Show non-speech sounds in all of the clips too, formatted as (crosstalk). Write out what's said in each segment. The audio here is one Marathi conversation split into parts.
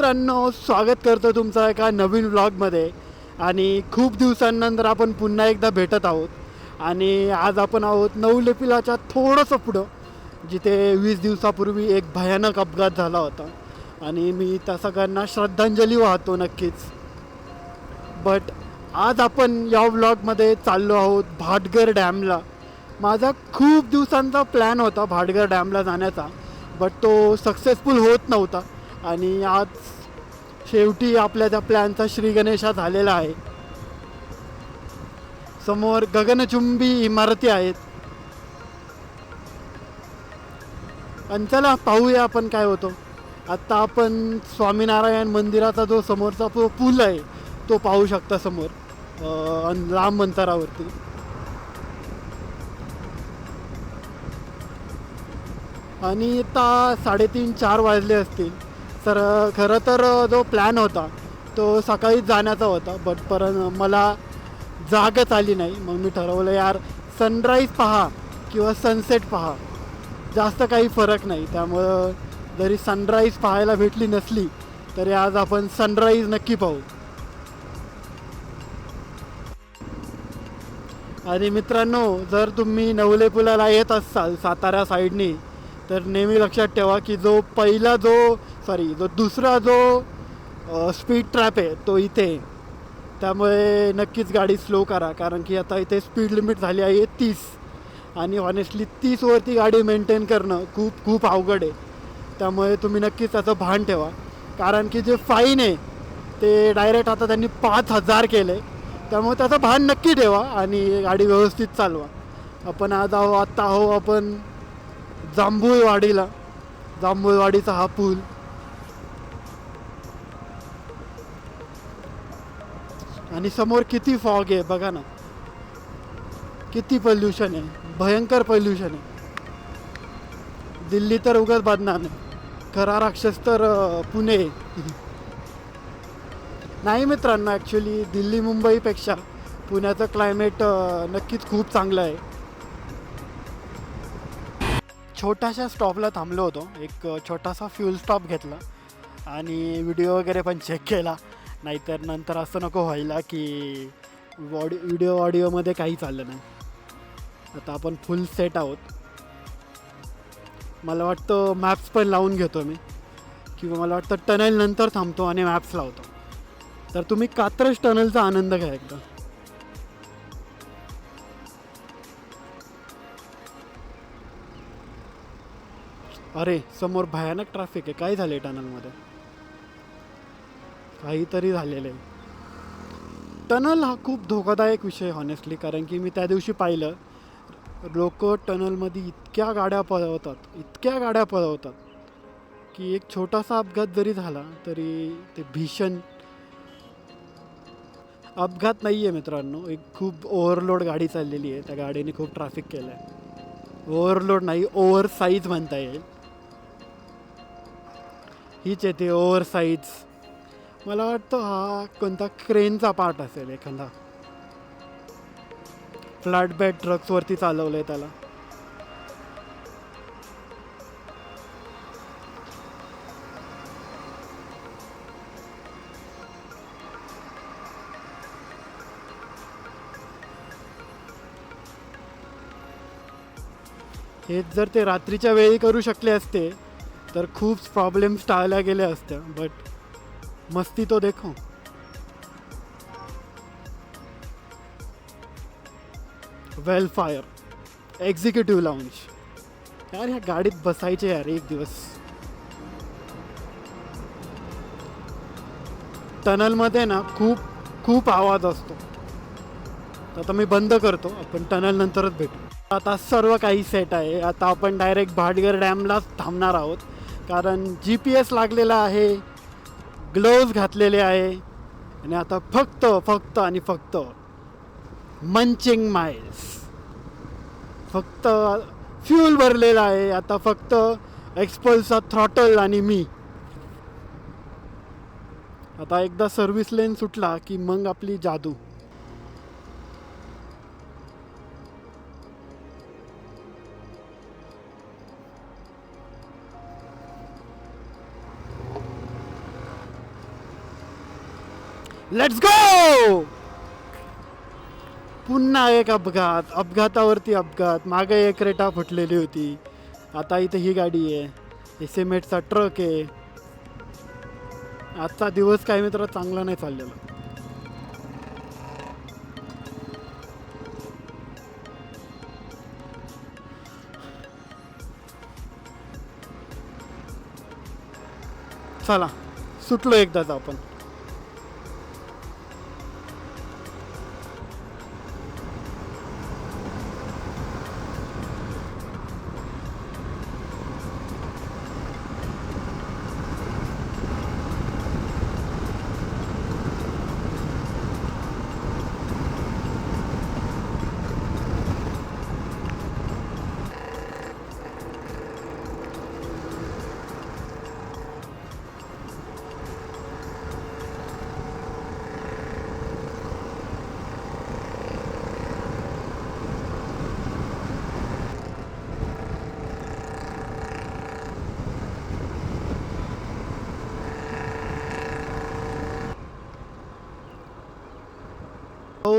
मित्रांनो स्वागत करतो तुमचं एका नवीन व्लॉगमध्ये आणि खूप दिवसांनंतर आपण पुन्हा एकदा भेटत आहोत. आणि आज आपण आहोत नवलेपिलाच्या थोडंसं पुढं जिथे वीस दिवसापूर्वी एक भयानक अपघात झाला होता. आणि मी त्या सगळ्यांना श्रद्धांजली वाहतो नक्कीच. बट आज आपण या व्लॉगमध्ये चाललो आहोत भाटघर डॅमला. माझा खूप दिवसांचा प्लॅन होता भाटघर डॅमला जाण्याचा. बट तो सक्सेसफुल होत नव्हता. आणि आज शेवटी आपल्या त्या प्लॅनचा श्रीगणेशा झालेला आहे. समोर गगनचुंबी इमारती आहेत. आणि चला पाहूया आपण काय होतो. आत्ता आपण स्वामीनारायण मंदिराचा जो समोरचा जो पूल आहे तो पाहू शकता समोर. लांब अंतरावरती. आणि आता साडेतीन चार वाजले असतील. तर खरं तर जो प्लॅन होता तो सकाळीच जाण्याचा होता बट पर मला जागच आली नाही. मग मी ठरवलं यार सनराईज पहा किंवा सनसेट पहा. जास्त काही फरक नाही. त्यामुळं जरी सनराईज पाहायला भेटली नसली तरी आज आपण सनराईज नक्की पाहू. आणि मित्रांनो जर तुम्ही नवले पुलाला येत असाल सातारा साईडने तर नेहमी लक्षात ठेवा की जो पहिला जो सॉरी जो दुसरा जो स्पीड ट्रॅप आहे तो इथे आहे. त्यामुळे नक्कीच गाडी स्लो करा कारण की आता इथे स्पीड लिमिट झाली आहे तीस. आणि ऑनेस्टली तीसवरती गाडी मेंटेन करणं खूप खूप अवघड आहे. त्यामुळे तुम्ही नक्कीच त्याचं भान ठेवा. कारण की जे फाईन आहे ते डायरेक्ट आता त्यांनी पाच हजार केलं आहे त्यामुळे त्याचं भान नक्की ठेवा आणि गाडी व्यवस्थित चालवा. आपण आज आहो आत्ता आहो आपण जांभूळवाडीला. जांभूळवाडीचा हा पूल. आणि समोर किती फॉग आहे बघा ना. किती पोल्युशन आहे. भयंकर पोल्युशन आहे. दिल्ली तर उगाच बदनाम आहे. खरा राक्षस तर पुणे आहे. (laughs) नाही मित्रांनो ॲक्च्युली दिल्ली मुंबईपेक्षा पुण्याचं क्लायमेट नक्कीच खूप चांगलं आहे. छोट्याशा स्टॉपला थांबलो होतो. एक छोटासा फ्यूल स्टॉप घेतला आणि व्हिडिओ वगैरे पण चेक केला. नाहीतर नंतर असं नको व्हायला की वॉडी व्हिडिओ ऑडिओमध्ये काही चाललं नाही. आता आपण फुल सेट आहोत. मला वाटतं मॅप्स पण लावून घेतो मी. किंवा मला वाटतं टनल नंतर थांबतो आणि मॅप्स लावतो. तर तुम्ही कात्रज टनलचा आनंद घ्या एकदा. अरे समोर भयानक ट्रॅफिक आहे. काय झालं टनलमध्ये? काहीतरी झालेलं आहे टनल हा खूप धोकादायक विषय हॉनेस्टली कारण की मी त्या दिवशी पाहिलं लोक टनलमध्ये इतक्या गाड्या पळवतात इतक्या गाड्या पळवतात की एक छोटासा अपघात जरी झाला तरी ते भीषण. अपघात नाही आहे मित्रांनो. एक खूप ओव्हरलोड गाडी चाललेली आहे. त्या गाडीने खूप ट्रॅफिक केलं आहे ओव्हरलोड नाही ओव्हर साईज म्हणता येईल. हीच येते ओव्हर साईज मला वाटतं हा कोणता क्रेनचा पार्ट असेल एखादा. फ्लॅट बॅट ट्रक्सवरती चालवलं आहे त्याला. हेच जर ते रात्रीच्या वेळी करू शकले असते तर खूप प्रॉब्लेम्स टाळल्या गेल्या असत्या बट मस्ती तो देखो. वेल फायर एक्झिक्युटिव्ह लाऊंज यार ह्या गाडीत बसायचे यार एक दिवस. टनलमध्ये ना खूप खूप आवाज असतो. तर आता मी बंद करतो आपण टनल नंतरच भेटू. आता सर्व काही सेट आहे आता आपण डायरेक्ट भाटगर डॅमलाच थांबणार आहोत. कारण जी पी एस लागलेला आहे ग्लोव्ज घातलेले आहे आणि आता फक्त फक्त आणि फक्त मंचिंग माइल्स फक्त फ्यूल भरलेला आहे आता फक्त एक्सपल्सचा थ्रॉटल आणि मी. आता एकदा सर्व्हिस लेन सुटला की मग आपली जादू. लेट्स गो पुन्हा एक अपघात. अपघातावरती अपघात. मागे एक रेटा फुटलेली होती. आता इथे ही गाडी आहे. सिमेंटचा ट्रक आहे. आजचा दिवस काय मित्र? चांगला नाही चाललेला. चला सुटलो एकदाच आपण.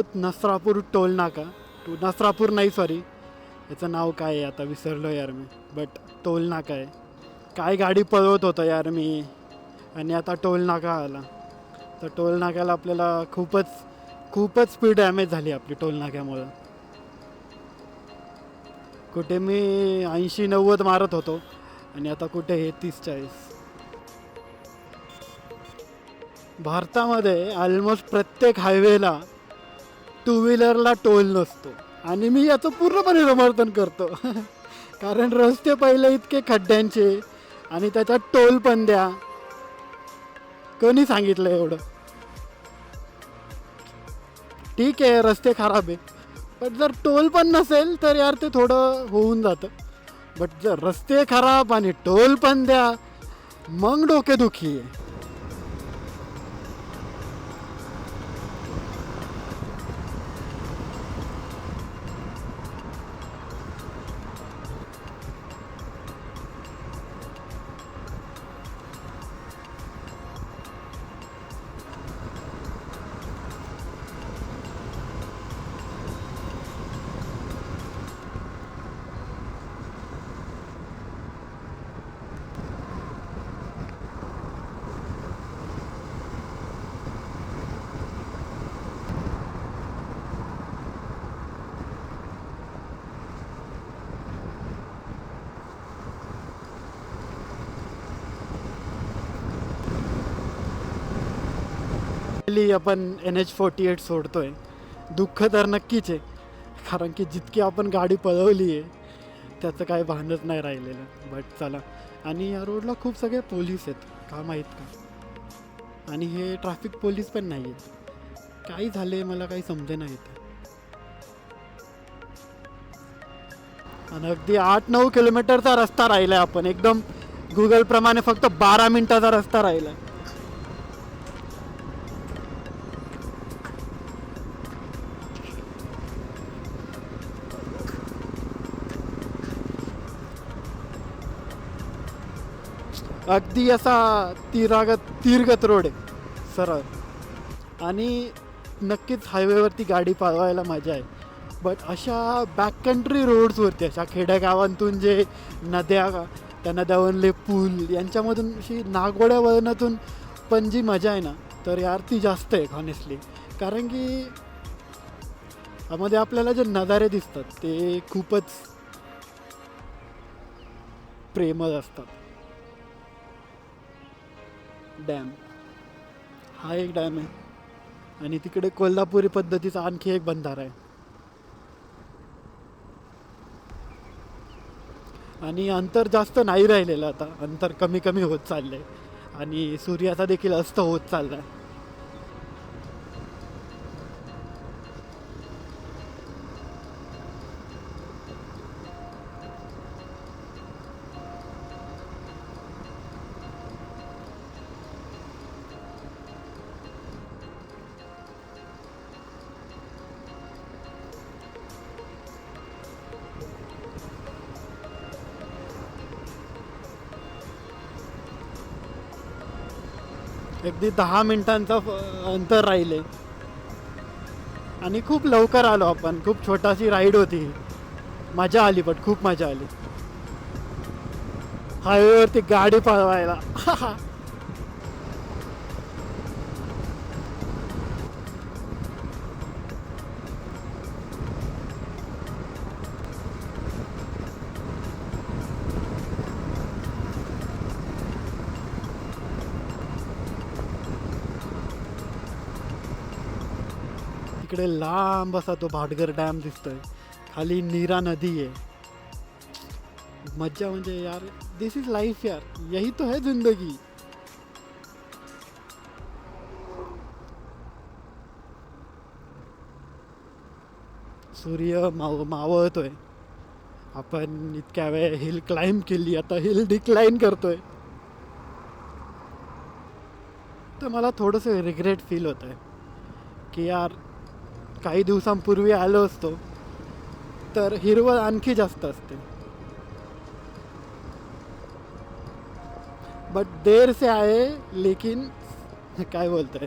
हो नसरापूर टोल नाका. टू नसरापूर नाही सॉरी याचं नाव काय आहे? आता विसरलो यार मी. बट टोल नाका आहे. काय गाडी पळवत होतं यार मी. आणि आता टोल नाका आला. तर टोल नाक्याला आपल्याला खूपच खूपच स्पीड डॅमेज झाली आपली टोल नाक्यामुळं. कुठे मी ऐंशी नव्वद मारत होतो. आणि आता कुठे हे तीस चाळीस. भारतामध्ये ऑलमोस्ट प्रत्येक हायवेला टू व्हीलरला टोल नसतो. आणि मी याचं पूर्णपणे समर्थन करतो. (laughs) कारण रस्ते पहिले इतके खड्ड्यांचे आणि त्याच्यात टोल पण द्या. कोणी सांगितलं एवढं? ठीक आहे रस्ते खराब आहे पण जर टोल पण नसेल तर यार ते थोडं होऊन जातं. बट जर रस्ते खराब आणि टोल पण द्या मग डोकेदुखी आहे. फायनली आपण एन एच फोर्टी एट सोडतोय. दुःख तर नक्कीच आहे कारण की जितकी आपण गाडी पळवली आहे त्याचं काही भानच नाही राहिलेलं. बट चला. आणि या रोडला खूप सगळे पोलीस आहेत. का माहीत का? आणि हे ट्रॅफिक पोलीस पण नाही आहेत काही झाले मला काही समजे नाही आणि अगदी आठ नऊ किलोमीटरचा रस्ता राहिला आहे आपण. एकदम गुगल प्रमाणे फक्त बारा मिनिटाचा रस्ता राहिला आहे अगदी असा तीरागत तीरगत रोड आहे. सरळ. आणि नक्कीच हायवेवरती गाडी पाळवायला मजा आहे. बट अशा बॅक कंट्री रोड्सवरती अशा खेड्यागावांतून जे नद्या त्या नद्यावरले पूल यांच्यामधून अशी नागोड्या वळणातून पण जी मजा आहे ना तर यार ती जास्त आहे हॉनेस्टली कारण की यामध्ये आपल्याला जे नजारे दिसतात ते खूपच प्रेमळ असतात. डॅम. हा एक डॅम आहे. आणि तिकडे कोल्हापुरी पद्धतीचा आणखी एक बंधारा आहे. आणि अंतर जास्त नाही राहिलेलं आता. अंतर कमी कमी होत चाललंय. आणि सूर्याचा देखील अस्त होत चाललाय. अगदी दहा मिनिटांचं अंतर राहिले. आणि खूप लवकर आलो आपण. खूप छोटाशी राईड होती मजा आली पण खूप मजा आली. हायवेवरती गाडी पळवायला. (laughs) इकडे लांब असा तो भाटगर डॅम दिसतोय खाली नीरा नदी आहे मज्जा म्हणजे यार। दिस इज़ लाईफ यार। यही तो है ज़िंदगी। सूर्य माव मावळतोय आपण इतक्या वेळ हिल क्लाइंब केली, आता हिल डिक्लाईन करतोय। तर मला थोडंसं रिग्रेट फील होत आहे की यार काही दिवसांपूर्वी आलो असतो तर हिरवळ आणखी जास्त असते. बट देर से आहे लेकिन काय बोलताय?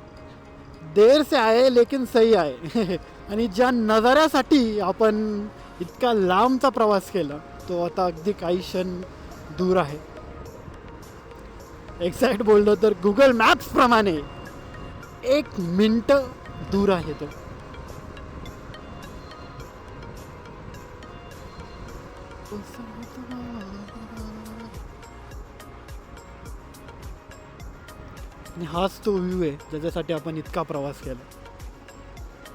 देर से आहे लेकिन सही आहे. (laughs) आणि ज्या नजाऱ्यासाठी आपण इतका लांबचा प्रवास केला तो आता अगदी काही क्षण दूर आहे. एक्झॅक्ट बोललो तर गुगल मॅप्स प्रमाणे एक मिनटं दूर आहे तो. आणि हाच तो व्ह्यू आहे ज्याच्यासाठी आपण इतका प्रवास केला.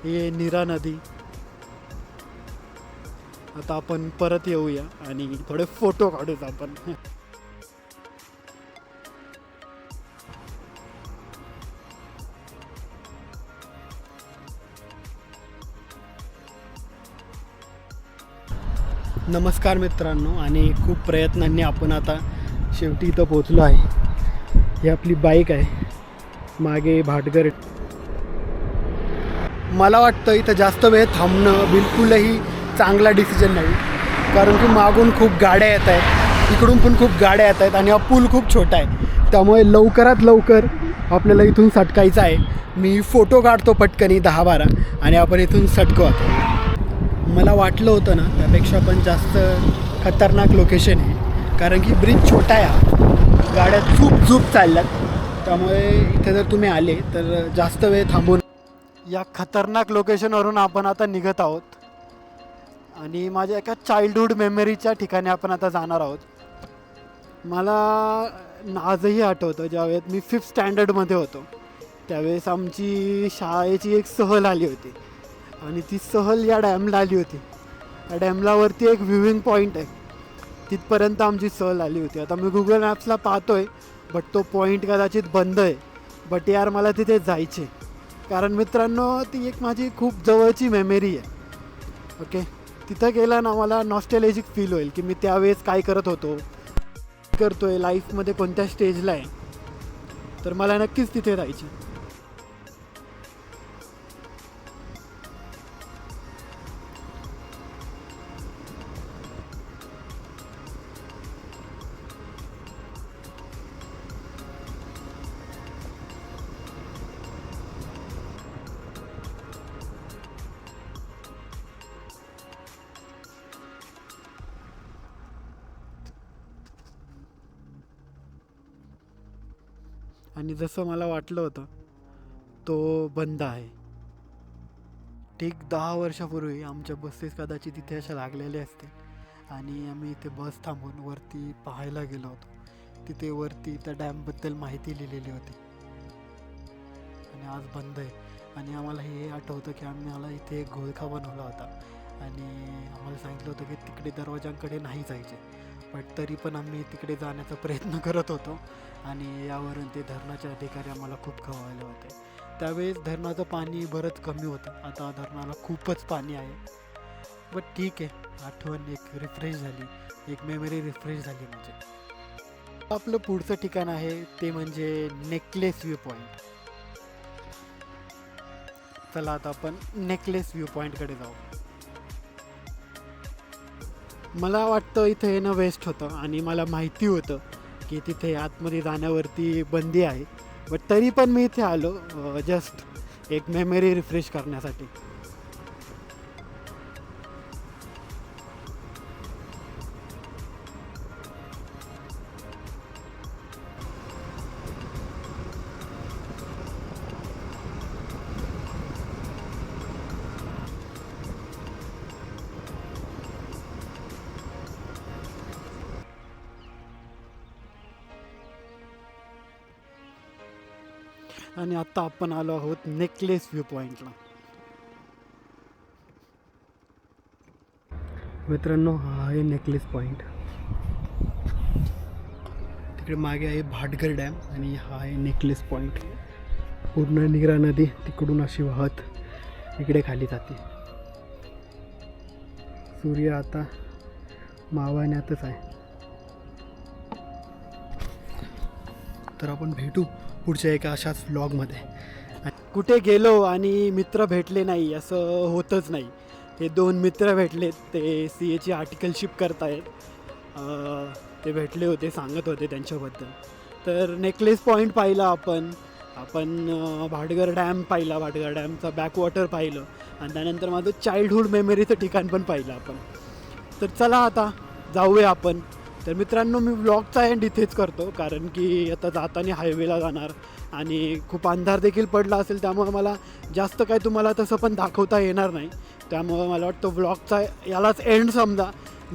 हे नीरा नदी. आता आपण परत येऊया आणि थोडे फोटो काढूच आपण. नमस्कार मित्रांनो आणि खूप प्रयत्नांनी आपण आता शेवटी इथं पोचलो आहे. ही आपली बाईक आहे. मागे भाटगर मला वाटतं इथं जास्त वेळ थांबणं बिलकुलही चांगला डिसिजन नाही. कारण की मागून खूप गाड्या येत आहेत इकडून पण खूप गाड्या येत आहेत आणि हा पूल खूप छोटा आहे. त्यामुळे लवकरात लवकर आपल्याला इथून सटकायचं आहे. मी फोटो काढतो पटकनी दहा बारा आणि आपण इथून सटकू मला वाटलं होतं ना त्यापेक्षा पण जास्त खतरनाक लोकेशन आहे. कारण की ब्रिज छोटा आहे गाड्या चूप झूप चालल्यात. त्यामुळे इथे जर तुम्ही आले तर जास्त वेळ थांबून या खतरनाक लोकेशनवरून आपण आता निघत आहोत. आणि माझ्या एका चाइल्डहूड मेमरीच्या ठिकाणी आपण आता जाणार आहोत. मला आजही आठवतं ज्यावेळेस मी फिफ्थ स्टँडर्डमध्ये होतो. त्यावेळेस आमची शाळेची एक सहल आली होती. आणि ती सहल या डॅमला आली होती. त्या डॅमलावरती एक व्ह्यूविंग पॉईंट आहे. तिथपर्यंत आमची सहल आली होती. आता मी गुगल मॅप्सला पाहतो आहे बट तो पॉईंट कदाचित बंद आहे. बट यार मला तिथे जायचे कारण मित्रांनो ती एक माझी खूप जवळची मेमरी आहे. ओके तिथं गेला ना मला नॉस्टेलॉजिक फील होईल की मी त्यावेळेस काय करत होतो. करतोय लाईफमध्ये कोणत्या स्टेजला आहे. तर मला नक्कीच तिथे जायची आणि जसं मला वाटलं होतं तो बंद आहे. ठीक दहा वर्षापूर्वी आमच्या बसेस कदाचित तिथे अशा लागलेल्या असतील आणि आम्ही इथे बस थांबून वरती पाहायला गेलो होतो. तिथे वरती त्या डॅमबद्दल माहिती लिहिलेली होती. आणि आज बंद आहे. आणि आम्हाला हे आठवतं की आम्हाला इथे एक घोळखा बनवला होता. आणि आम्हाला सांगितलं होतं की तिकडे दरवाजांकडे नाही जायचे. बट तरी पण आम्ही तिकडे जाण्याचा प्रयत्न करत होतो. आणि यावरून ते धरणाचे अधिकारी आम्हाला खूप खवळले होते. त्यावेळेस धरणाचं पाणी बरंच कमी होतं. आता धरणाला खूपच पाणी आहे. बट ठीक आहे. आठवण एक रिफ्रेश झाली. एक मेमरी रिफ्रेश झाली म्हणजे. आपलं पुढचं ठिकाण आहे ते म्हणजे नेकलेस व्ह्यू पॉईंट चला आता आपण नेकलेस व्ह्यू पॉईंटकडे जाऊ. मला वाटतं इथे येणं वेस्ट होतं आणि मला माहिती होतं की तिथे आतमध्ये जाण्यावरती बंदी आहे. बट तरी पण मी इथे आलो जस्ट एक मेमरी रिफ्रेश करण्यासाठी. आणि आत्ता आपण आलो आहोत नेकलेस व्ह्यू पॉईंटला मित्रांनो हा आहे नेकलेस पॉईंट तिकडे मागे आहे भाटगर डॅम आणि हा आहे नेकलेस पॉईंट पूर्ण निगरा नदी तिकडून अशी वाहत इकडे खाली जाते. सूर्य आता मावळण्यातच आहे. तर आपण भेटू पुढच्या एका अशाच व्लॉगमध्ये कुठे गेलो आणि मित्र भेटले नाही असं होतच नाही. हे दोन मित्र भेटलेत ते सी एची आर्टिकलशिप करतायत. ते भेटले होते सांगत होते त्यांच्याबद्दल. तर नेकलेस पॉईंट पाहिला आपण. आपण अं, भाटगर डॅम पाहिला भाटगर डॅमचा बॅकवॉटर पाहिलं. आणि त्यानंतर माझं चाइल्डहूड मेमरीचं ठिकाण पण पाहिलं आपण. तर चला आता जाऊया आपण. तर मित्रांनो मी व्लॉगचा एंड इथेच करतो कारण की आता जाताना हायवेला जाणार आणि खूप अंधार देखील पडला असेल त्यामुळे मला जास्त काय तुम्हाला तसं पण दाखवता येणार नाही. त्यामुळं मला वाटतं ब्लॉगचा यालाच एंड समजा.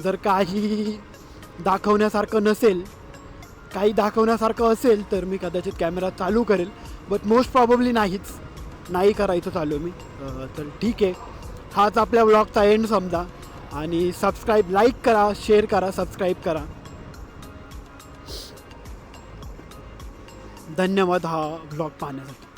जर काही दाखवण्यासारखं नसेल काही दाखवण्यासारखं असेल तर मी कदाचित कॅमेरा चालू करेल बट मोस्ट प्रॉबबली नाहीच. नाही करायचं चालू मी. तर ठीक आहे. हाच आपल्या व्लॉगचा एंड समजा. आणि सबस्क्राईब लाईक करा शेअर करा सबस्क्राईब करा. धन्यवाद हा ब्लॉग पाहण्यासाठी.